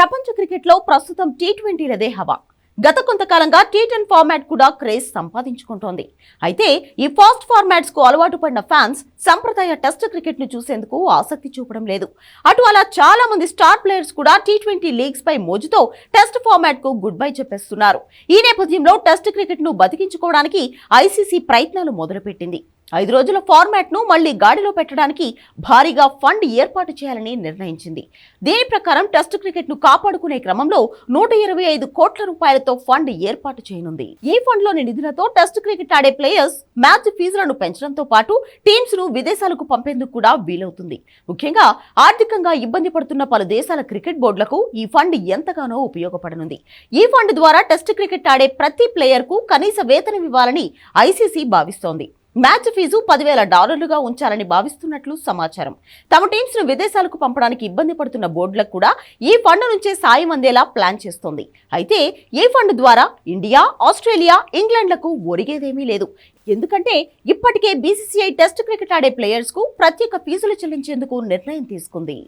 ప్రపంచ క్రికెట్లో ప్రస్తుతం టీ ట్వంటీలదే హవా గత కొంతకాలంగా టీ టెన్ ఫార్మాట్ కూడా క్రేజ్ సంపాదించుకుంటోంది. అయితే ఈ ఫాస్ట్ ఫార్మాట్స్కు అలవాటు పడిన ఫ్యాన్స్ సంప్రదాయ టెస్ట్ క్రికెట్ను చూసేందుకు ఆసక్తి చూపడం లేదు. అటు అలా చాలా మంది స్టార్ ప్లేయర్స్ కూడా టీ ట్వంటీ లీగ్స్ పై మోజుతో టెస్ట్ ఫార్మాట్కు గుడ్ బై చెప్పేస్తున్నారు. ఈ నేపథ్యంలో టెస్ట్ క్రికెట్ను బతికించుకోవడానికి ఐసీసీ ప్రయత్నాలు మొదలుపెట్టింది. ఐదు రోజుల ఫార్మాట్ను మళ్ళీ గాడిలో పెట్టడానికి భారీగా ఫండ్ ఏర్పాటు చేయాలని నిర్ణయించింది. దీని ప్రకారం టెస్ట్ క్రికెట్ను కాపాడుకునే క్రమంలో నూట ఇరవై ఐదు కోట్ల రూపాయలతో ఫండ్ ఏర్పాటు చేయనుంది. ఈ ఫండ్లోని నిధులతో టెస్ట్ క్రికెట్ ఆడే ప్లేయర్స్ మ్యాచ్ ఫీజులను పెంచడంతో పాటు టీమ్స్ను విదేశాలకు పంపేందుకు కూడా వీలవుతుంది. ముఖ్యంగా ఆర్థికంగా ఇబ్బంది పడుతున్న పలు దేశాల క్రికెట్ బోర్డులకు ఈ ఫండ్ ఎంతగానో ఉపయోగపడనుంది. ఈ ఫండ్ ద్వారా టెస్ట్ క్రికెట్ ఆడే ప్రతి ప్లేయర్కు కనీస వేతనం ఇవ్వాలని ఐసీసీ భావిస్తోంది. మ్యాచ్ ఫీజు పదివేల డాలర్లుగా ఉంచాలని భావిస్తున్నట్లు సమాచారం. తమ టీమ్స్ను విదేశాలకు పంపడానికి ఇబ్బంది పడుతున్న బోర్డులకు కూడా ఈ ఫండ్ నుంచే సాయం అందేలా ప్లాన్ చేస్తోంది. అయితే ఈ ఫండ్ ద్వారా ఇండియా ఆస్ట్రేలియా ఇంగ్లాండ్లకు ఒరిగేదేమీ లేదు. ఎందుకంటే ఇప్పటికే బీసీసీఐ టెస్ట్ క్రికెట్ ఆడే ప్లేయర్స్కు ప్రత్యేక ఫీజులు చెల్లించేందుకు నిర్ణయం తీసుకుంది.